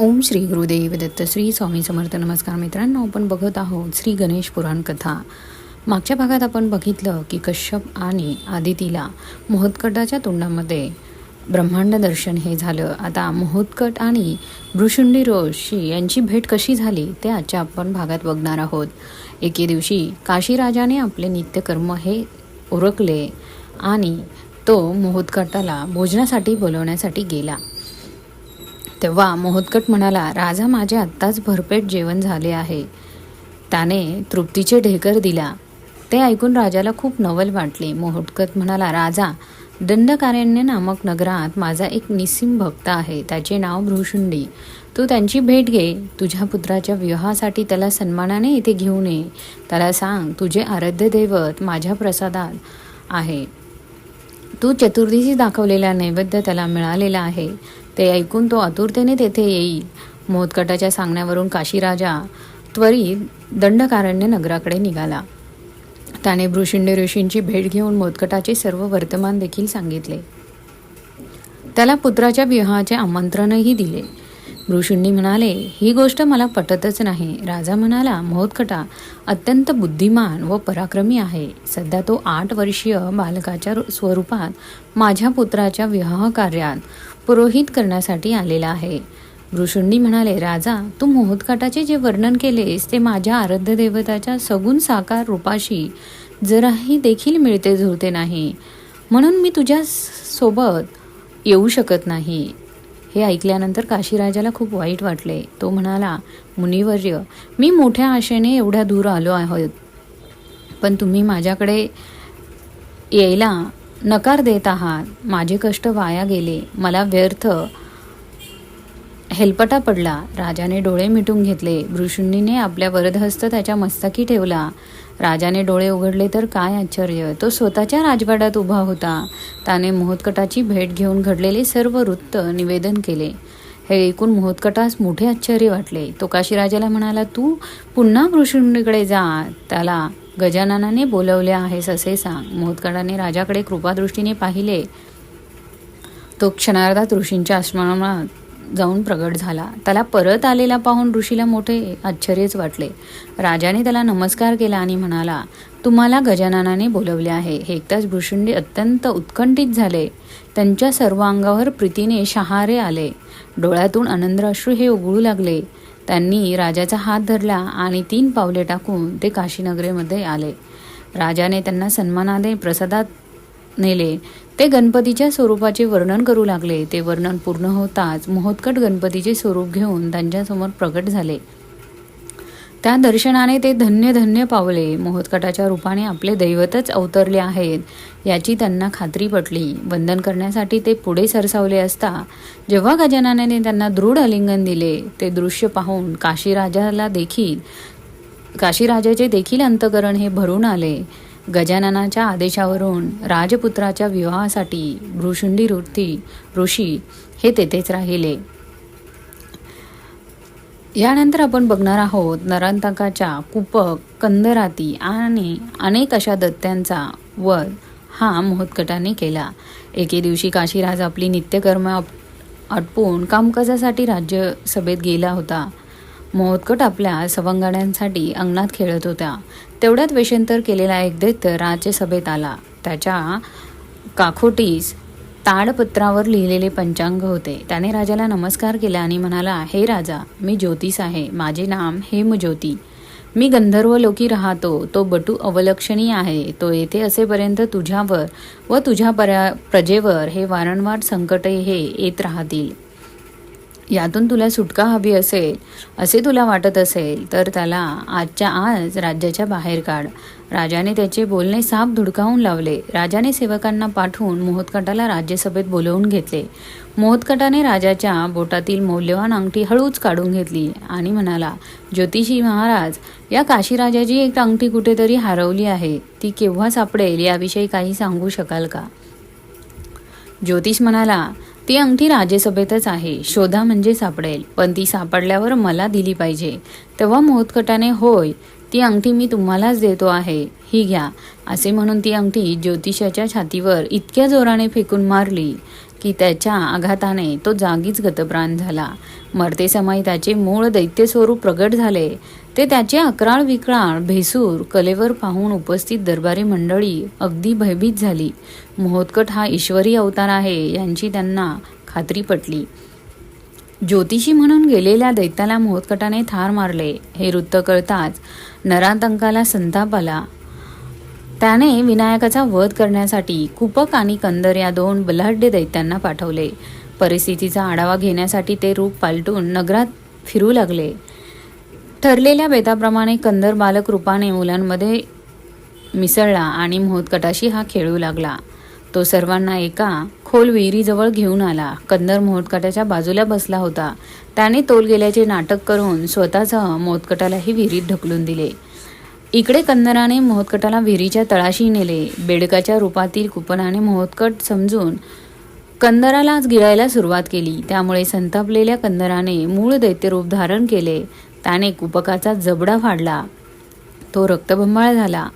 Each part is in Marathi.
ओम श्री गुरुदेव दत्त श्री स्वामी समर्थ नमस्कार मित्रांनो आपण बघत आहोत श्री गणेश पुराण कथा. मागच्या भागात आपण बघितलं की कश्यप आणि आदितीला मोहत्कटाच्या तोंडामध्ये ब्रह्मांड दर्शन हे झालं. आता मोहोत्कट आणि भृशुंडी ऋषी यांची भेट कशी झाली ते आजच्या आपण भागात बघणार आहोत. एके दिवशी काशीराजाने आपले नित्यकर्म हे ओरखले आणि तो मोहोत्कटाला भोजनासाठी बोलवण्यासाठी गेला. तेव्हा मोहतकट म्हणाला राजा माझे आत्ताच भरपेट जेवण झाले आहे. त्याने तृप्तीचे ढेकर दिला. ते ऐकून राजाला खूप नवल वाटली. मोहटकत म्हणाला राजा दंडकारण्य नामक नगरात माझा एक निस्सिम भक्त आहे. त्याचे नाव भृशुंडी तू त्यांची भेट घे. तुझ्या पुत्राच्या विवाहासाठी त्याला सन्मानाने इथे घेऊन ये. त्याला सांग तुझे आराध्य दैवत माझ्या प्रसादात आहे. तू चतुर्दीशी दाखवलेला नैवेद्य त्याला मिळालेला आहे. ते ऐकून तो आतुरतेने तेथे येईल. मोदकटाच्या सांगण्यावरून काशीराजा त्वरित दंडकारण्य नगराकडे निघाला. त्याने भृशिंड ऋषींची भेट घेऊन मोदकटाचे सर्व वर्तमान देखील सांगितले. त्याला पुत्राच्या विवाहाचे आमंत्रणही दिले. भृशुंडी म्हणाले ही गोष्ट मला पटतच नाही. राजा म्हणाला मोहत्कटा अत्यंत बुद्धिमान व पराक्रमी आहे. सध्या तो आठ वर्षीय बालकाच्या स्वरूपात माझ्या पुत्राच्या विवाह कार्यात पुरोहित करण्यासाठी आलेला आहे. भृशुंडी म्हणाले राजा तू मोहत्काटाचे जे वर्णन केलेस ते माझ्या आराध्य देवताच्या सगुण साकार रूपाशी जराही देखील मिळते जुळते नाही. म्हणून मी तुझ्या सोबत येऊ शकत नाही. हे ऐकल्यानंतर काशीराजाला खूप वाईट वाटले. तो म्हणाला मुनिवर्य मी मोठ्या आशेने एवढ्या दूर आलो आहोत. पण तुम्ही माझ्याकडे यायला नकार देत आहात. माझे कष्ट वाया गेले. मला व्यर्थ हेलपटा पडला. राजाने डोळे मिटून घेतले. भृशुंडीने आपल्या वरदहस्त त्याच्या मस्तकी ठेवला. राजाने डोळे उघडले तर काय आश्चर्य? तो स्वतःच्या राजवाड्यात उभा होता. त्याने मोहोत्कटाची भेट घेऊन घडलेले सर्व वृत्त निवेदन केले. हे ऐकून मोहोत्कटास मोठे आश्चर्य वाटले. तो काशीराजाला म्हणाला तू पुन्हा भृशुंडीकडे जा. त्याला गजाननाने बोलवले आहेस असे सांग. मोहोत्कटाने राजाकडे कृपादृष्टीने पाहिले. तो क्षणार्धात ऋषींच्या आश्रमात जाऊन प्रगट झाला. त्याला परत आलेला पाहून ऋषीला मोठे आश्चर्यच वाटले. राजाने त्याला नमस्कार केला आणि म्हणाला तुम्हाला गजाननाने बोलवले आहे. हे एकदाच भृशुंडी अत्यंत उत्कंठित झाले. त्यांच्या सर्व अंगावर प्रीतीने शहारे आले. डोळ्यातून आनंदाश्रू हे उघडू लागले. त्यांनी राजाचा हात धरला आणि तीन पावले टाकून ते काशीनगरीमध्ये आले. राजाने त्यांना सन्मानाने प्रसादात नेले. ते गणपतीच्या स्वरूपाचे वर्णन करू लागले. ते वर्णन पूर्ण होताच मोहोत्कट गणपतीचे स्वरूप घेऊन त्यांच्यासमोर प्रकट झाले. त्या दर्शनाने ते धन्य धन्य पावले. मोहोत्कटाच्या रूपाने आपले दैवतच अवतरले आहेत याची त्यांना खात्री पटली. वंदन करण्यासाठी ते पुढे सरसावले असता जेव्हा गजाननाने त्यांना दृढ आलिंगन दिले ते दृश्य पाहून काशीराजाला देखील काशीराजाचे देखील अंतकरण हे भरून आले. गजाननाच्या आदेशावरून राजपुत्राच्या विवाहासाठी भृशुंडी ऋती ऋषी हे तेथेच राहिले. यानंतर आपण बघणार आहोत नरांतकाच्या कुपक कंदराती आणि अनेक अशा दत्त्यांचा वध हा मोहतकटाने केला. एके दिवशी काशीराज आपली नित्यकर्म आप- आटपून कामकाजासाठी राज्यसभेत गेला होता. मोदकट आपल्या सवंगड्यांसाठी अंगणात खेळत होता तेवढ्यात वेषांतर केलेला एक दैत्य राज्यसभेत आला. त्याच्या काखोटीस ताडपत्रावर लिहिलेले पंचांग होते. त्याने राजाला नमस्कार केला आणि म्हणाला हे राजा मी ज्योतिष आहे. माझे नाम हेमज्योती मी गंधर्व लोकी राहतो. तो बटू अवलक्षणीय आहे. तो येथे असेपर्यंत तुझ्यावर व तुझ्या पर्या प्रजेवर हे वारंवार संकट हे येत राहतील. यातून तुला सुटका हवी असेल असे तुला वाटत असेल तर त्याला आजच्या आज राज्याच्या बाहेर काढ. राजाने त्याचे बोलणे साप धुडकावून लावले. राजाने सेवकांना पाठवून मोहतकटाला राज्यसभेत बोलवून घेतले. मोहतकटाने राजाच्या बोटातील मौल्यवान अंगठी हळूच काढून घेतली आणि म्हणाला ज्योतिषी महाराज या काशीराजाची एक अंगठी कुठेतरी हरवली आहे. ती केव्हा सापडेल याविषयी काही सांगू शकाल का? ज्योतिष म्हणाला ती अंगठी राज्यसभेतच आहे. शोधा म्हणजे सापडेल. पण ती सापडल्यावर मला दिली पाहिजे. तेव्हा मोहत्कटाने होय ती अंगठी मी तुम्हालाच देतो आहे. ही घ्या. असे म्हणून ती अंगठी ज्योतिषाच्या छातीवर इतक्या जोराने फेकून मारली की त्याच्या आघाताने तो जागीच गतप्राण झाला. मरते समय त्याचे मूळ दैत्य स्वरूप प्रगट झाले. ते त्याचे अकराळ विकराळ भेसूर कलेवर पाहून उपस्थित दरबारी मंडळी अगदी भयभीत झाली. मोहोत्कट हा ईश्वरी अवतार आहे यांची त्यांना खात्री पटली. ज्योतिषी म्हणून गेलेल्या दैत्याला मोहत्कटाने ठार मारले. हे वृत्त कळताच नरातंकाला संताप आला. त्याने विनायकाचा वध करण्यासाठी कुपक आणि कंदर या दोन बलाढ्य दैत्यांना पाठवले. परिस्थितीचा आढावा घेण्यासाठी ते रूप पालटून नगरात फिरू लागले. ठरलेल्या बेताप्रमाणे कंदर बालक रूपाने मुलांमध्ये मिसळला आणि मोहतकटाशी हा खेळू लागला. तो सर्वांना एका खोल विहिरीजवळ घेऊन आला. कंदर मोहतकटाच्या बाजूला बसला होता. त्याने तोल गेल्याचे नाटक करून स्वतःसह मोहतकटालाही विहिरीत ढकलून दिले. इकडे कंदराने मोहतकटाला विहिरीच्या तळाशी नेले. बेडकाच्या रूपातील कुपनाने मोहतकट समजून कंदरालाच गिळायला सुरुवात केली. त्यामुळे संतापलेल्या कंदराने मूळ दैत्यरूप धारण केले. त्याने कुपकाचा जबडा फाडला. तो रक्तबंबाळ झाला.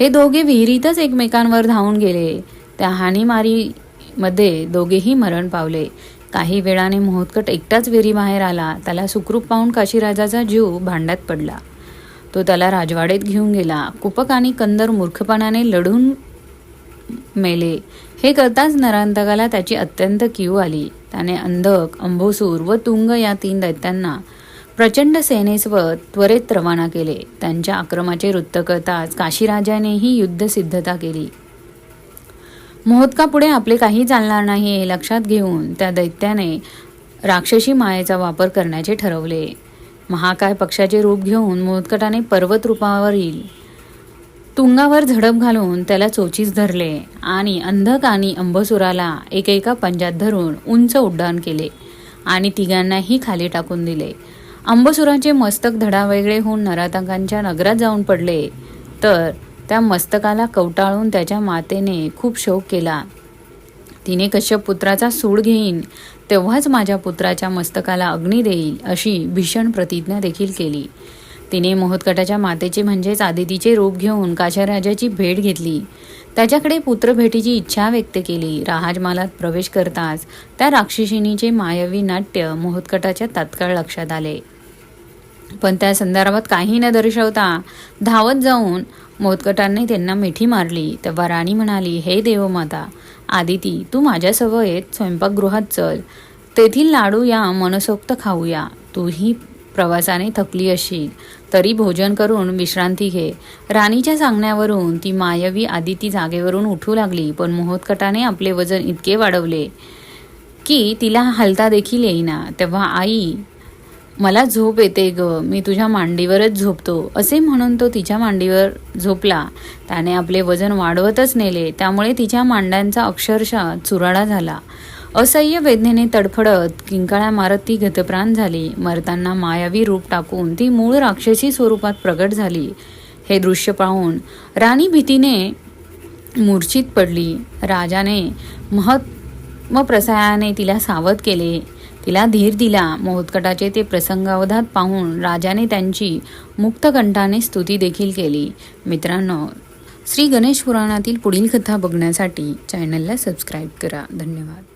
हे दोघे विहिरीतच एकमेकांवर धावून गेले. त्या हानीमारीमध्ये दोघेही मरण पावले. काही वेळाने मोहतकट एकटाच विहिरी बाहेर आला. त्याला सुखरूप पाहून काशीराजाचा जीव भांड्यात पडला. तो त्याला राजवाडेत घेऊन गेला. कुपक आणि कंदर मूर्खपणाने लढून मेले. हे करताच नरांतकाला त्याची अत्यंत कीव आली. त्याने अंधक अंभोसूर व तुंग या तीन दैत्यांना प्रचंड सेनेसवर त्वरित रवाना केले. त्यांच्या आक्रमाचे वृत्त कळताच काशीराजानेही युद्ध सिद्धता केली मोहत्कापुढे आपले काही चालणार नाही हे लक्षात घेऊन त्या दैत्याने राक्षसी मायेचा वापर करण्याचे ठरवले. महाकाय पक्षाचे रूप घेऊन मोदकटाने पर्वत रूपावरील तुंगावर झडप घालून त्याला चोचीस धरले आणि अंधक आणि अंबसुराला एकेका पंजात धरून उंच उड्डाण केले आणि तिघांनाही खाली टाकून दिले. अंबसुराचे मस्तक धडावेगळे होऊन नरातकांच्या नगरात जाऊन पडले. तर त्या मस्तकाला कवटाळून त्याच्या मातेने खूप शोक केला. तिने कश्यप पुत्राचा सूड घेईन तेव्हाच माझ्या पुत्राच्या मस्तकाला अग्नी देईल अशी भीषण प्रतिज्ञा देखील केली. तिने मोहतकटाच्या मातेचे म्हणजेच आदितीचे रूप घेऊन काशाराजाची भेट घेतली. त्याच्याकडे पुत्रभेटीची इच्छा व्यक्त केली. राजमालात प्रवेश करताच त्या राक्षसिनीचे मायवी नाट्य मोहतकटाच्या तात्काळ लक्षात आले. पण त्या संदर्भात काही न दर्शवता धावत जाऊन मोदकटांनी त्यांना मिठी मारली. तेव्हा राणी म्हणाली हे देवमाता आदिती तू माझ्या सवयेत स्वयंपाकगृहात चल. तेथील लाडू या मनसोक्त खाऊया. तूही प्रवासाने थकली अशील तरी भोजन करून विश्रांती घे. राणीच्या सांगण्यावरून ती मायवी आदिती जागेवरून उठू लागली पण मोहोत्कटाने आपले वजन इतके वाढवले की तिला हलता देखील येईना. तेव्हा आई मला झोप येते ग मी तुझ्या मांडीवरच झोपतो. असे म्हणून तो तिच्या मांडीवर झोपला. त्याने आपले वजन वाढवतच नेले. त्यामुळे तिच्या मांड्यांचा अक्षरशः चुराडा झाला. असह्य वेदनेने तडफडत किंकाळ्या मारत ती गतप्राण झाली. मरताना मायावी रूप टाकून ती मूळ राक्षसी स्वरूपात प्रगट झाली. हे दृश्य पाहून राणी भीतीने मूर्छित पडली. राजाने महत्म प्रसायाने तिला सावध केले. तिला धीर दिला. मोहत्कटाचे ते प्रसंगावधात पाहून राजाने त्यांची मुक्तकंठाने स्तुती देखील केली. मित्रांनो श्री गणेश पुराणातील पुढील कथा बघण्यासाठी चॅनलला सबस्क्राईब करा. धन्यवाद.